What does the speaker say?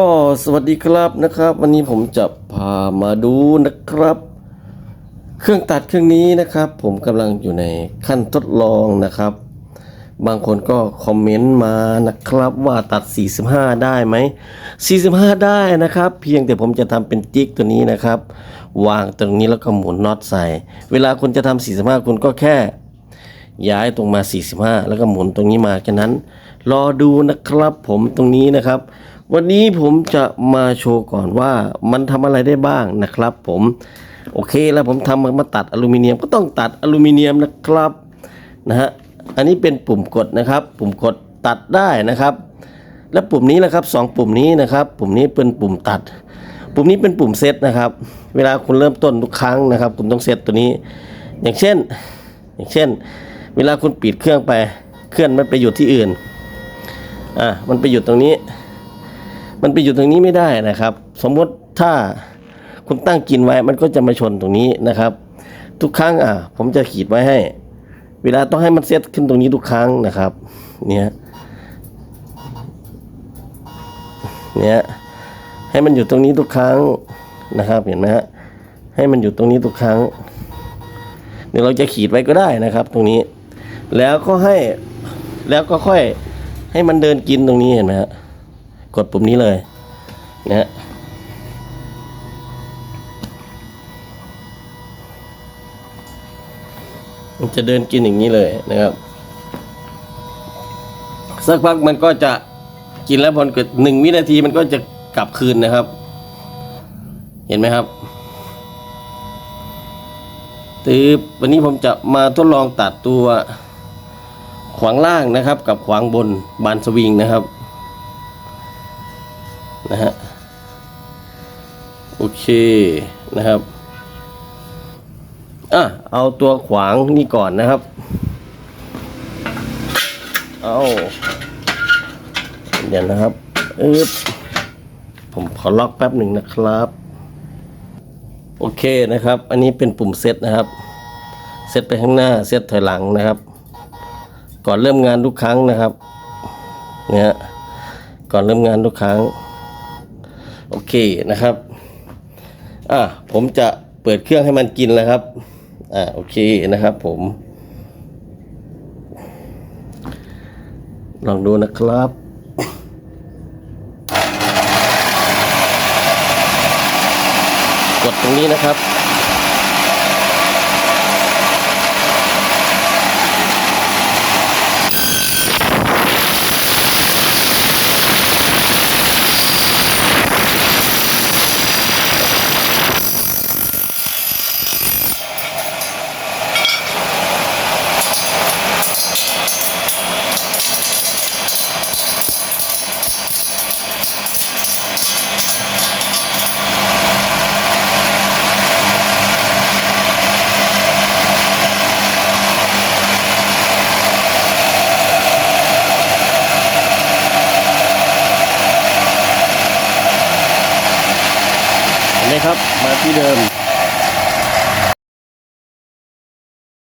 ก็สวัสดีครับนะครับ วันนี้ผมจะพามาดูนะครับ เครื่องตัดเครื่องนี้นะครับ ผมกำลังอยู่ในขั้นทดลองนะครับ บางคนก็คอมเมนต์มานะครับว่าตัด 45 ได้ไหม 45 ได้นะครับ เพียงแต่ผมจะทำเป็นจิ๊กตัวนี้นะครับ วางตรงนี้แล้วก็หมุนน็อตใส่ เวลาคุณจะทำ45 คุณก็แค่ ย้ายตรงมา 45 แล้วก็หมุนตรงนี้มาแค่นั้น รอดูนะครับผมตรงนี้นะครับ วันนี้ผมจะมาโชว์ก่อนว่ามันทำอะไรได้บ้างนะครับ ผมโอเคแล้วผมทำมาตัดอลูมิเนียมก็ต้องตัดอลูมิเนียมนะครับนะฮะอันนี้เป็นปุ่มกดนะครับ ปุ่มกดตัดได้นะครับ และปุ่มนี้แหละครับสองปุ่มนี้นะครับ ปุ่มนี้เป็นปุ่มตัด ปุ่มนี้เป็นปุ่มเซตนะครับ เวลาคุณเริ่มต้นทุกครั้งนะครับ คุณต้องเซตตัวนี้ อย่างเช่น อย่างเช่น เวลาคุณปิดเครื่องไปเครื่องมันไปอยู่ที่อื่น อะมันไปอยู่ตรงนี้ มันไปอยู่ตรงนี้ไม่ได้นะครับ สมมติถ้าคุณตั้งกินไว้มันก็จะมาชนตรงนี้นะครับ ทุกครั้งอะ ผมจะขีดไว้ให้ เวลาต้องให้มันเซตขึ้นตรงนี้ทุกครั้งนะครับ เนี่ยเนี่ยให้มันอยู่ตรงนี้ทุกครั้งนะครับ เห็นไหมฮะให้มันอยู่ตรงนี้ทุกครั้งเดี๋ยวเราจะขีดไว้ก็ได้นะครับ ตรงนี้ แล้วก็ให้แล้วก็ค่อย ให้มันเดินกินตรงนี้เห็นไหมฮะกดปุ่มนี้เลยนะฮะมันจะเดินกินอย่างนี้เลยนะครับ สักพักมันก็จะกินแล้วพอเกิดหนึ่งวินาทีมันก็จะกลับคืนนะครับ เห็นไหมครับตืบวันนี้ผมจะมาทดลองตัดตัว ขวางล่างนะครับ กับขวางบนบานสวิงนะครับนะฮะโอเคนะครับอะเอาตัวขวางนี่ก่อนนะครับ เอาเดี๋ยวนะครับอึ๊บผมขอล็อกแป๊บหนึ่งนะครับ โอเคนะครับ อันนี้เป็นปุ่มเซตนะครับ เซตไปข้างหน้า เซตถอยหลังนะครับ ก่อนเริ่มงานทุกครั้งนะครับเนี่ยก่อนเริ่มงานทุกครั้ง โอเคนะครับอะผมจะเปิดเครื่องให้มันกินแล้วครับอ่าโอเคนะครับผม ลองดูนะครับกดตรงนี้นะครับ เห็นไหมครับ มาที่เดิม